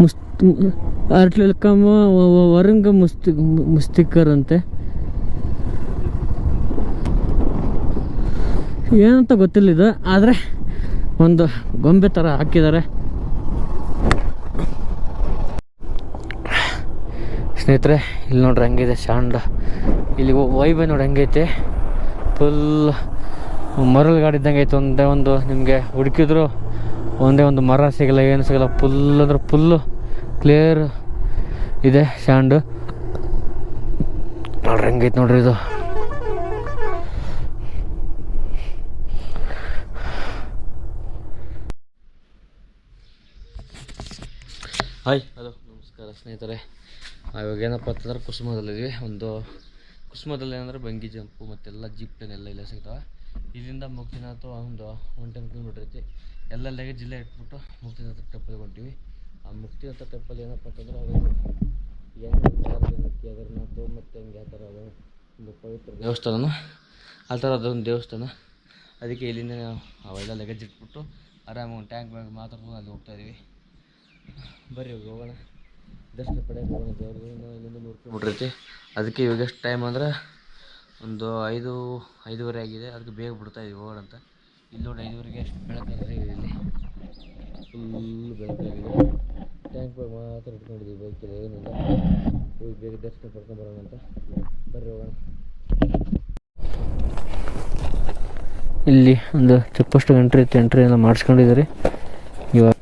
ಮುಸ್ತ್. ಅರ್ಟ್ಲಕಮ್ಮ ವರಂಗ ಮುಸ್ತಿ ಮುಸ್ತಿಕರ್ ಅಂತೆ ಏನಂತ ಗೊತ್ತಿಲ್ಲ ಇದು, ಆದರೆ ಒಂದು ಗೊಂಬೆ ಥರ ಹಾಕಿದ್ದಾರೆ. ಸ್ನೇಹಿತರೆ, ಇಲ್ಲಿ ನೋಡ್ರಿ ಹಂಗಿದೆ ಶಾಂಡ. ಇಲ್ಲಿ ವೈಬೆ ನೋಡಿ ಹಂಗೈತೆ. ಫುಲ್ ಮರಳು ಗಾಡಿ ಇದ್ದಂಗೆ ಐತೆ ಒಂದೇ ಒಂದು ನಿಮಗೆ ಹುಡುಕಿದ್ರು. ಒಂದೇ ಒಂದು ಮರ ಸಿಗಲ್ಲ, ಏನು ಸಿಗಲ್ಲ ಫುಲ್ ಅಂದ್ರೆ ಫುಲ್ಲು ಕ್ಲಿಯರ್ ಇದೆ ಸ್ಯಾಂಡು ನೋಡ್ರಿ ಹೆಂಗೈತೆ ನೋಡ್ರಿ ಇದು. ಹಾಯ್ ಹಲೋ ನಮಸ್ಕಾರ ಸ್ನೇಹಿತರೆ. ಇವಾಗ ಏನಪ್ಪ ಅಂತಂದ್ರೆ ಕುಸುಮದಲ್ಲಿದ್ವಿ ಒಂದು ಕುಸುಮದಲ್ಲಿ ಏನಂದ್ರೆ ಬಂಗಿ ಜಂಪು ಮತ್ತೆಲ್ಲ ಜೀಪ್ ಎಲ್ಲ ಇಲ್ಲ ಸಿಗ್ತಾವೆ. ಇಲ್ಲಿಂದ ಮುಖ್ಯನಾಥ ಒಂದು ಒನ್ ಟೆನ್ ಕಿಲೋಮೀಟ್ರ್ ಐತಿ. ಎಲ್ಲ ಲಗೇಜ್ ಇಲ್ಲೇ ಇಟ್ಬಿಟ್ಟು ಮುಕ್ತಿನಾಥ ಟೆಂಪಲ್ಗೆ ಹೊಂಟಿವಿ ಆ ಮುಕ್ತಿನಾಥ ಟೆಂಪಲ್ ಏನಪ್ಪ ಅಂತಂದ್ರೆ ಅವರು ಹೆಂಗೆ ಅದರ ಮತ್ತು ಹೆಂಗೆ ಯಾವ ಥರ ಅದು ಒಂದು ಪವಿತ್ರ ದೇವಸ್ಥಾನ ಆ ಥರ ಅದೊಂದು ದೇವಸ್ಥಾನ. ಅದಕ್ಕೆ ಇಲ್ಲಿಂದ ಅವೆಲ್ಲ ಲಗೇಜ್ ಇಟ್ಬಿಟ್ಟು ಆರಾಮಾಗಿ ಟ್ಯಾಂಕ್ ಬ್ಯಾಗ್ ಮಾತಾಡ್ಕೊಂಡು ಅಲ್ಲಿ ಹೋಗ್ತಾ ಇದೀವಿ. ಬರ್ರಿ ಹೋಗೋಣ. ದರ್ಶನ ಪಡೆಯೋಕೆ ಹೋಗೋಣ ದೇವ್ರಿಗೆ ಇನ್ನೂ ಇಲ್ಲಿಂದ ನೂರು ಅದಕ್ಕೆ ಇವಾಗ ಎಷ್ಟು ಟೈಮ್ ಅಂದ್ರೆ ಒಂದು ಐದು, ಐದೂವರೆ ಆಗಿದೆ. ಅದಕ್ಕೆ ಬೇಗ ಬಿಡ್ತಾ ಇದೀವಿ ಹೋಗೋಣ ಅಂತ. ಇಲ್ಲಿ ನೋಡಿ ಐದುವರೆಗೆ ಎಷ್ಟು ಬೆಳಕಾಗಿದೆ ಇಲ್ಲಿ ಫುಲ್ ಬೆಳಕಾಗಿದೆ ಟ್ಯಾಂಕ್ ಬ್ಯಾಗ್ ಮಾತ್ರ ಇಟ್ಕೊಂಡಿದ್ದೀವಿ ಬೈಕಲ್ಲಿ ಏನಿಲ್ಲ ಹೋಗಿ ಬೇಗ ದರ್ಶನ ಪಡ್ಕೊಂಡು ಬರೋಣ ಅಂತ ಬರ್ರಿ ಹೋಗೋಣ ಇಲ್ಲಿ ಒಂದು ಚೆಕ್ ಪೋಸ್ಟ್ ಎಂಟ್ರಿ ಇತ್ತು ಎಂಟ್ರಿ ಎಲ್ಲ ಮಾಡಿಸ್ಕೊಂಡಿದ್ದಾರೆ ಇವಾಗ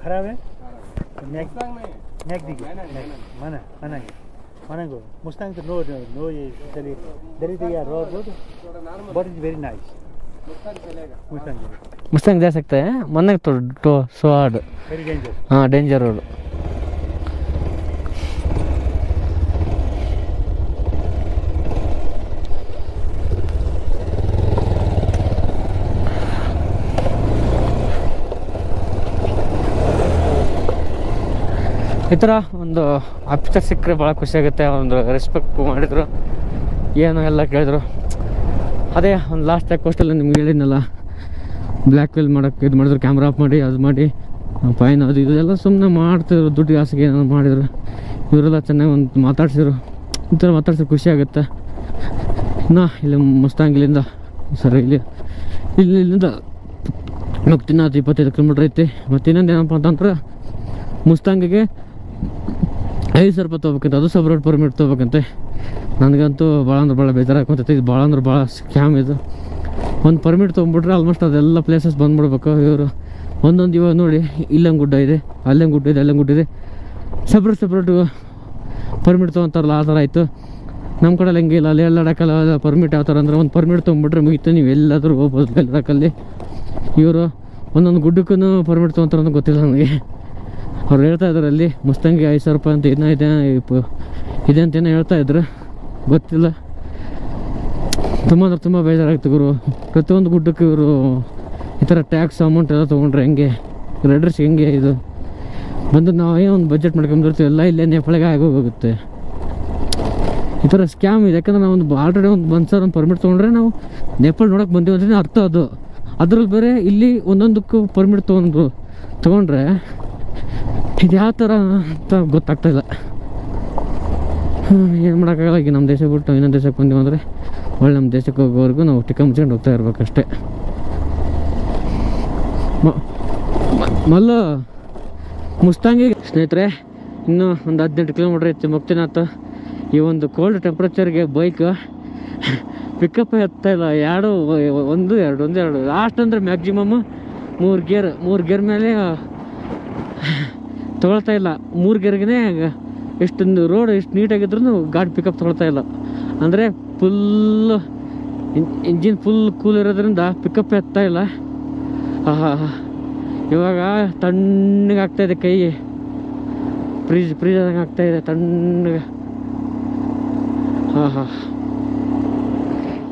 खराब है नेक नेक देखिए माना माना माना गो मुस्तांग तो नो नो ये चलिए देर इज यार road road but is very nice Mustang Mustang जा सकते हैं मन तो तो स्वाड वेरी डेंजर हाँ डेंजर रोड ಈ ಥರ ಒಂದು ಆಫೀಸರ್ ಸಿಕ್ಕರೆ ಭಾಳ ಖುಷಿಯಾಗುತ್ತೆ ಒಂದು ರೆಸ್ಪೆಕ್ಟ್ ಮಾಡಿದರು, ಏನು ಎಲ್ಲ ಕೇಳಿದ್ರು. ಅದೇ ಒಂದು ಲಾಸ್ಟ್ ಟೈಮ್ ಕೋಸ್ಟಲ್ಲಿ ನಿಮ್ಗೆ ಹೇಳಿದ್ನಲ್ಲ ಬ್ಲ್ಯಾಕ್ ಮೇಲ್ ಮಾಡೋಕ್ಕೆ ಇದು ಮಾಡಿದ್ರು ಕ್ಯಾಮ್ರಾ ಆಫ್ ಮಾಡಿ, ಅದು ಮಾಡಿ ಫೈನ್ ಅದು ಇದೆಲ್ಲ ಸುಮ್ಮನೆ ಮಾಡ್ತಿದ್ರು, ದುಡ್ಡು ಆಸೆಗೆ ಏನಾದ್ರು ಮಾಡಿದ್ರು. ಇವರೆಲ್ಲ ಚೆನ್ನಾಗಿ ಒಂದು ಮಾತಾಡ್ಸಿದ್ರು. ಈ ಥರ ಮಾತಾಡ್ಸಿದ್ರು ಖುಷಿ ಆಗುತ್ತೆ. ನಾ ಇಲ್ಲಿ ಮುಸ್ತಾಂಗಿಲಿಂದ ಸರಿ ಇಲ್ಲಿ ಇಲ್ಲಿ, ಇಲ್ಲಿಂದ ಮುಕ್ತಿನಾಥ್ ಇಪ್ಪತ್ತೈದು ಕಿಲೋಮೀಟ್ರ್ ಐತಿ. ಮತ್ತು ಇನ್ನೊಂದು ಏನಪ್ಪ ಅಂತಂದ್ರೆ ಮುಸ್ತಾಂಗಿಗೆ ಐದು ಸಾವಿರ ರೂಪಾಯಿ ತೊಗೋಬೇಕಂತ, ಅದು ಸಪ್ರೇಟ್ ಪರ್ಮಿಟ್ ತೊಗೋಬೇಕಂತೆ. ನನಗಂತೂ ಭಾಳ ಅಂದ್ರೆ ಭಾಳ ಬೇಜಾರಾಗ್ಕೊಂತೈತಿ ಇದು ಭಾಳ ಅಂದ್ರೆ ಭಾಳ ಸ್ಕ್ಯಾಮ್ ಇದು. ಒಂದು ಪರ್ಮಿಟ್ ತೊಗೊಂಬಿಟ್ರೆ ಆಲ್ಮೋಸ್ಟ್ ಅದೆಲ್ಲ ಪ್ಲೇಸಸ್ ಬಂದ್ಬಿಡ್ಬೇಕು. ಇವರು ಒಂದೊಂದು ಇವಾಗ ನೋಡಿ, ಇಲ್ಲೊಂದು ಗುಡ್ಡ ಇದೆ, ಅಲ್ಲೊಂದು ಗುಡ್ಡ ಇದೆ, ಅಲ್ಲೊಂದು ಗುಡ್ಡ ಇದೆ. ಸಪ್ರೇಟ್ ಸಪ್ರೇಟು ಪರ್ಮಿಟ್ ತೊಗೊತಾರಲ್ಲ, ಆ ಥರ ಆಯಿತು. ನಮ್ಮ ಕಡೆ ಹಂಗೆ ಇಲ್ಲ, ಅಲ್ಲಿ ಪರ್ಮಿಟ್ ಯಾವ ಥರ ಅಂದರೆ ಒಂದು ಪರ್ಮಿಟ್ ತೊಗೊಂಬಿಟ್ರೆ ಮುಗಿತು, ನೀವು ಎಲ್ಲಾದರೂ ಹೋಗ್ಬೋದು ಎಲ್ಲಾಡಕ್ಕಲ್ಲಿ ಇವರು ಒಂದೊಂದು ಗುಡ್ಡಕ್ಕೂ ಪರ್ಮಿಟ್ ತೊಗೊತಾರೆ ಅಂತ ಗೊತ್ತಿಲ್ಲ ನನಗೆ. ಅವ್ರು ಹೇಳ್ತಾ ಇದ್ರು ಅಲ್ಲಿ ಮುಸ್ತಂಗಿ ಐದು ಸಾವಿರ ರೂಪಾಯಿ ಅಂತ ಇನ್ನೂ ಇದೆ ಇದೆ ಅಂತ ಏನೋ ಹೇಳ್ತಾ ಇದ್ರು. ಗೊತ್ತಿಲ್ಲ. ತುಂಬ ಅಂದ್ರೆ ತುಂಬ ಬೇಜಾರಾಗ್ತು ಗುರು. ಪ್ರತಿಯೊಂದು ಗುಡ್ಡಕ್ಕೆ ಇವರು ಈ ಥರ ಟ್ಯಾಕ್ಸ್ ಅಮೌಂಟ್ ಎಲ್ಲ ತೊಗೊಂಡ್ರೆ ಹೆಂಗೆ? ರೈಡರ್ಸ್ ಹೆಂಗೆ ಇದು? ಬಂದು ನಾವೇ ಒಂದು ಬಜೆಟ್ ಮಾಡ್ಕೊಂಬಿರ್ತೀವಿ ಎಲ್ಲ ಇಲ್ಲೇ ನೇಪಾಳಿಗೆ ಆಗೋಗುತ್ತೆ ಈ ಥರ ಸ್ಕ್ಯಾಮ್ ಇದೆ. ಯಾಕಂದ್ರೆ ನಾವು ಒಂದು ಆಲ್ರೆಡಿ ಒಂದು ಒಂದು ಸಾವಿರ ಒಂದು ಪರ್ಮಿಟ್ ತೊಗೊಂಡ್ರೆ ನಾವು ನೇಪಾಳ ನೋಡೋಕೆ ಬಂದೀವಿ ಅರ್ಥ ಅದು. ಅದ್ರಲ್ಲಿ ಬೇರೆ ಇಲ್ಲಿ ಒಂದೊಂದಕ್ಕೂ ಪರ್ಮಿಟ್ ತೊಗೊಂಡು, ತೊಗೊಂಡ್ರೆ ಇದು ಯಾವ ಥರ ಅಂತ ಗೊತ್ತಾಗ್ತಾ ಇಲ್ಲ. ಏನು ಮಾಡೋಕ್ಕಾಗಲ್ಲ, ಈಗ ನಮ್ಮ ದೇಶ ಬಿಟ್ಟು ಇನ್ನೊಂದು ದೇಶಕ್ಕೆ ಬಂದೀವಿ ಅಂದರೆ ಒಳ್ಳೆ ನಮ್ಮ ದೇಶಕ್ಕೆ ಹೋಗೋವರೆಗೂ ನಾವು ಟಿಕ್ಕ ಮುಚ್ಕೊಂಡು ಹೋಗ್ತಾ ಇರ್ಬೇಕಷ್ಟೇ. ಮಲ್ಲು, ಮುಸ್ತಾಂಗಿ. ಸ್ನೇಹಿತರೆ, ಇನ್ನೂ ಒಂದು ಹದಿನೆಂಟು ಕಿಲೋಮೀಟ್ರ್ ಇತ್ತು ಮುಕ್ತಿನಾಥ. ಈ ಒಂದು ಕೋಲ್ಡ್ ಟೆಂಪ್ರೇಚರ್ಗೆ ಬೈಕ್ ಪಿಕಪ್ ಹತ್ತಾ ಇಲ್ಲ. ಎರಡು, ಒಂದು ಎರಡು ಒಂದು, ಎರಡು. ಲಾಸ್ಟ್ ಅಂದರೆ ಮ್ಯಾಕ್ಸಿಮಮ್ ಮೂರು ಗೇರ್ ಮೂರು ಗೇರ್ ಮೇಲೆ ತೊಗೊಳ್ತಾ ಇಲ್ಲ. ಮೂರು ಗೇರ್ಗೆ ಎಷ್ಟೊಂದು ರೋಡ್ ಎಷ್ಟು ನೀಟಾಗಿದ್ರು ಗಾಡಿ ಪಿಕಪ್ ತೊಗೊಳ್ತಾ ಇಲ್ಲ. ಅಂದರೆ ಫುಲ್ಲು ಇಂಜಿನ್ ಫುಲ್ ಕೂಲ್ ಇರೋದ್ರಿಂದ ಪಿಕಪ್ ಎತ್ತಾ ಇಲ್ಲ. ಇವಾಗ ತಣ್ಣಗೆ ಆಗ್ತಾ ಇದೆ ಕೈ. ಫ್ರೀಜ್ ಫ್ರೀಜ್ ಆದಂಗೆ ಆಗ್ತಾ ಇದೆ ತಣ್ಣಗೆ. ಹಾಂ ಹಾಂ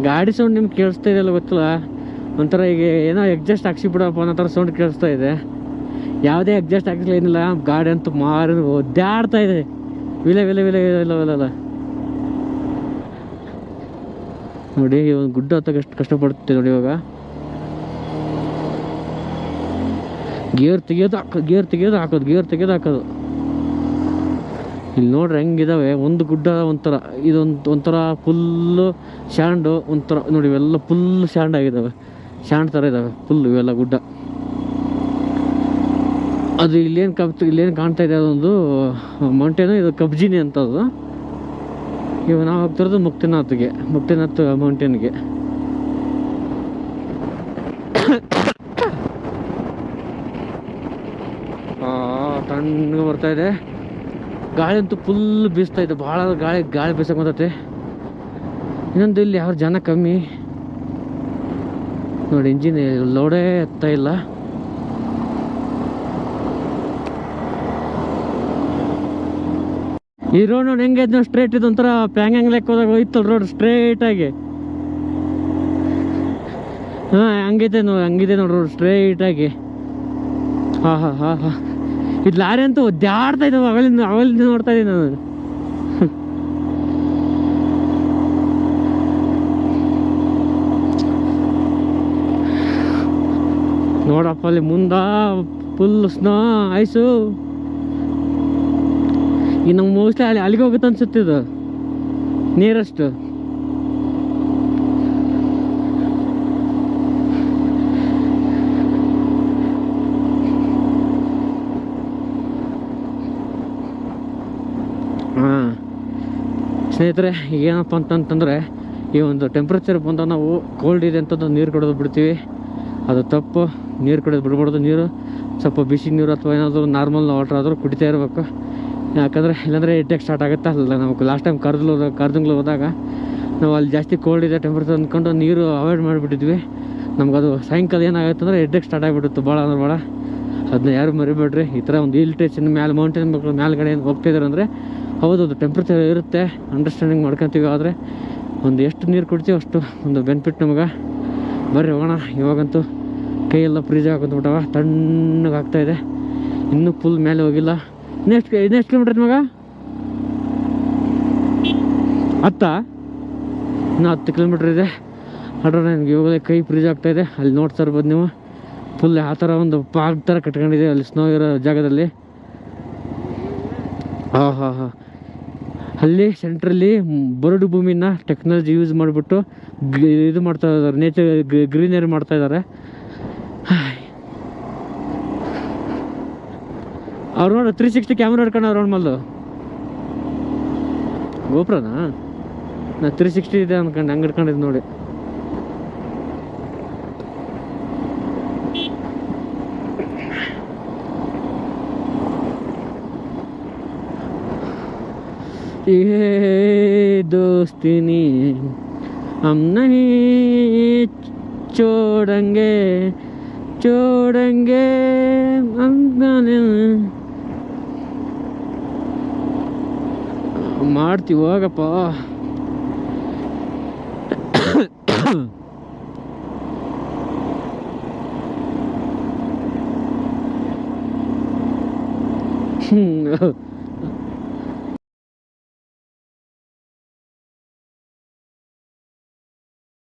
ಗಾಡಿ ಸೌಂಡ್ ನಿಮ್ಗೆ ಕೇಳಿಸ್ತಾ ಇದೆಯಲ್ಲ ಗೊತ್ತಿಲ್ಲ? ಒಂಥರ ಈಗ ಏನೋ ಎಕ್ಸಾಸ್ಟ್ ಹಾಕ್ಸಿಬಿಡಪ್ಪ ಅನ್ನೋ ಥರ ಸೌಂಡ್ ಕೇಳಿಸ್ತಾ ಇದೆ. ಯಾವುದೇ ಅಡ್ಜಸ್ಟ್ ಆಗಿಲ್ಲ ಏನಿಲ್ಲ, ಗಾಡಿ ಅಂತೂ ಮಾರು, ಒದ್ದಾಡ್ತಾ ಇದೆ. ವಿಲೆ ವಿಲೆ ವಿಲೆ ಇಲ್ಲ ಇಲ್ಲ ನೋಡಿ ಒಂದು ಗುಡ್ಡ ಹತ್ತಕ್ಕೆ ಎಷ್ಟು ಕಷ್ಟಪಡುತ್ತೆ ನೋಡಿ ಇವಾಗ. ಗೇರ್ ತೆಗಿಯೋದು ಹಾಕೋದು ಗೇರ್ ತೆಗಿಯೋದು ಹಾಕೋದು ಗೇರ್ ತೆಗಿಯೋದು ಹಾಕೋದು. ಇಲ್ಲಿ ನೋಡ್ರಿ ಹೆಂಗಿದಾವೆ, ಒಂದು ಗುಡ್ಡ ಒಂಥರ, ಇದೊಂದು, ಒಂಥರ ಫುಲ್ಲು ಸ್ಯಾಂಡು ಒಂಥರ, ನೋಡಿ ಇವೆಲ್ಲ ಫುಲ್ ಸ್ಯಾಂಡ್ ಆಗಿದ್ದಾವೆ ಸ್ಯಾಂಡ್ ಥರ ಇದ್ದಾವೆ ಫುಲ್ ಇವೆಲ್ಲ ಗುಡ್ಡ. ಅದು ಇಲ್ಲೇನು ಕಬ್ ಇಲ್ಲೇನು ಕಾಣ್ತಾ ಇದೆ ಅದೊಂದು ಮೌಂಟೇನು, ಇದು ಕಬ್ಜಿನಿ ಅಂತ ಅದು. ಇವಾಗ ನಾವು ಹೋಗ್ತಿರೋದು ಮುಕ್ತಿನಾಥ್ಗೆ, ಮುಕ್ತಿನಾಥ್ ಮೌಂಟೇನ್ಗೆ. ತಣ್ಣಗೆ ಬರ್ತಾ ಇದೆ. ಗಾಳಿ ಅಂತೂ ಫುಲ್ ಬೀಸ್ತಾ ಇದೆ, ಭಾಳ ಗಾಳಿ ಗಾಳಿ ಬೀಸಕ್ಕೆ ಬರ್ತೈತೆ ಇನ್ನೊಂದು ಇಲ್ಲಿ ಯಾರು ಜನ ಕಮ್ಮಿ. ನೋಡಿ ಇಂಜಿನ್ ಲೋಡೇ ಎತ್ತಾ ಇಲ್ಲ. ಈ ರೋಡ್ ನೋಡಿ ಹೆಂಗೆ ನಾವು ಸ್ಟ್ರೇಟ್ ಇದು ಒಂಥರ ಪ್ಯಾಂಗ್ ಲೆಕ್ಕ ಹೋದಾಗ ಹೋಯ್ತಲ್ಲ ರೋಡ್ ಸ್ಟ್ರೇಟ್ ಆಗಿ. ಹಾ, ಹಂಗೈತೆ ನೋಡಿ, ಹಂಗಿದೆ ನೋಡಿ ರೋಡ್ ಸ್ಟ್ರೇಟ್ ಆಗಿ. ಹಾ ಹಾ ಹಾ ಹಾ. ಇದು ಲಾರಿ ಅಂತೂ ಒದ್ದಾಡ್ತಾ ಇದ್ದಾವೆ ಅವಳಿಂದ ಅವಳಿಂದ ನೋಡ್ತಾ ಇದ್ದೀನಿ ನಾನು. ನೋಡಪ್ಪ, ಅಲ್ಲಿ ಮುಂದ ಫುಲ್ ಸ್ನೋ ಐಸು. ಈ ನಮ್ಗೆ ಮೋಸ್ಟ್ಲಿ ಅಲ್ಲಿ ಅಲ್ಲಿಗೆ ಹೋಗುತ್ತೆ ಅನ್ಸುತ್ತೆ ಇದು. ನಿಯರೆಸ್ಟ್ ಹಾಂ. ಸ್ನೇಹಿತರೆ, ಏನಪ್ಪ ಅಂತಂತಂದರೆ, ಈ ಒಂದು ಟೆಂಪ್ರೇಚರ್ ಬಂದ ನಾವು ಕೋಲ್ಡ್ ಇದೆ ಅಂತಂದು ನೀರು ಕುಡಿದು ಬಿಡ್ತೀವಿ. ಅದು ತಪ್ಪು. ನೀರು ಕುಡಿದು ಬಿಡ್ಬಾರ್ದು ನೀರು. ಸ್ವಲ್ಪ ಬಿಸಿ ನೀರು ಅಥವಾ ಏನಾದರೂ ನಾರ್ಮಲ್ ವಾಟರ್ ಆದರೂ ಕುಡಿತಾ ಇರಬೇಕು. ಯಾಕಂದರೆ ಇಲ್ಲಾಂದರೆ ಹೆಡ್ಡೇಕ್ ಸ್ಟಾರ್ಟ್ ಆಗುತ್ತೆ ಅಲ್ಲ ನಮಗೆ. ಲಾಸ್ಟ್ ಟೈಮ್ ಕರ್ದಲು ಹೋದಾಗ ಕರ್ದಂಗ್ಲು ಹೋದಾಗ ನಾವು ಅಲ್ಲಿ ಜಾಸ್ತಿ ಕೋಲ್ಡ್ ಇದೆ ಟೆಂಪ್ರೇಚರ್ ಅಂದ್ಕೊಂಡು ನೀರು ಅವಾಯ್ಡ್ ಮಾಡಿಬಿಟ್ಟಿದ್ವಿ. ನಮಗದು ಸಾಯಂಕಾಲ ಏನಾಗುತ್ತೆ ಅಂದರೆ ಹೆಡ್ಡೇಕ್ ಸ್ಟಾರ್ಟ್ ಆಗಿಬಿಡುತ್ತೆ. ಭಾಳ ಅಂದ್ರೆ ಭಾಳ. ಅದನ್ನ ಯಾರು ಮರಿಬೇಡ್ರಿ. ಈ ಥರ ಒಂದು ಹಿಲ್ ಮೇಲೆ ಮೌಂಟೇನ್ ಮಕ್ಕಳು ಮೇಲ್ಗಡೆ ಏನು ಹೋಗ್ತಿದ್ದಾರೆ ಅಂದರೆ ಹೌದು, ಅದು ಟೆಂಪ್ರೇಚರ್ ಇರುತ್ತೆ. ಅಂಡರ್ಸ್ಟ್ಯಾಂಡಿಂಗ್ ಮಾಡ್ಕೊತೀವಿ ಆದರೆ ಒಂದು ಎಷ್ಟು ನೀರು ಕುಡ್ತೀವಿ ಅಷ್ಟು ಒಂದು ಬೆನಿಫಿಟ್ ನಮಗೆ. ಬರ್ರಿ ಹೋಗೋಣ. ಇವಾಗಂತೂ ಕೈಯೆಲ್ಲ ಫ್ರೀಜ್ ಹಾಕೊಂಡ್ಬಿಟ್ಟವ ತಣ್ಣಗೆ ಆಗ್ತಾ ಇದೆ. ಇನ್ನೂ ಫುಲ್ ಮೇಲೆ ಹೋಗಿಲ್ಲ. ಇನ್ನೆಷ್ಟು ಇನ್ನೆಷ್ಟು ಕಿಲೋಮೀಟರ್ ಮಗ? ಹತ್ತ? ಇನ್ನೂ ಹತ್ತು ಕಿಲೋಮೀಟ್ರ್ ಇದೆ. ಅಡ್ರ ನನಗೆ ಇವಾಗಲೇ ಕೈ ಫ್ರೀಜ್ ಆಗ್ತಾ ಇದೆ. ಅಲ್ಲಿ ನೋಡ್ತಾ ಇರ್ಬೋದು ನೀವು. ಫುಲ್ ಆ ಥರ ಒಂದು ಪಾರ್ಕ್ ಥರ ಕಟ್ಕೊಂಡಿದೆ. ಅಲ್ಲಿ ಸ್ನೋ ಇರೋ ಜಾಗದಲ್ಲಿ. ಹಾಂ ಹಾಂ ಹಾಂ. ಅಲ್ಲಿ ಸೆಂಟ್ರಲ್ಲಿ ಬರಡು ಭೂಮಿನ ಟೆಕ್ನಾಲಜಿ ಯೂಸ್ ಮಾಡಿಬಿಟ್ಟು ಇದು ಮಾಡ್ತಾ ಇದ್ದಾರೆ. ನೇಚರ್ ಗ್ರೀನರಿ ಮಾಡ್ತಾ ಇದ್ದಾರೆ. ಅವ್ರು ನೋಡಿ ತ್ರೀ ಸಿಕ್ಸ್ಟಿ ಕ್ಯಾಮ್ರಾ ಹಿಡ್ಕೊಂಡವ್ರು ಅವ್ರ ಮಲ್ದು ಗೋಪ್ರನಾ ನಾ ತ್ರೀ ಸಿಕ್ಸ್ಟಿ ಇದೆ ಅನ್ಕೊಂಡು ಹಂಗೆ ಹಿಡ್ಕೊಂಡಿದ್ದು ನೋಡಿ ये दोस्ती नहीं हम नहीं छोड़ेंगे छोड़ेंगे हम ಮಾಡ್ತೀವಿ ಹೋಗಪ್ಪ. ಹ್ಮ್.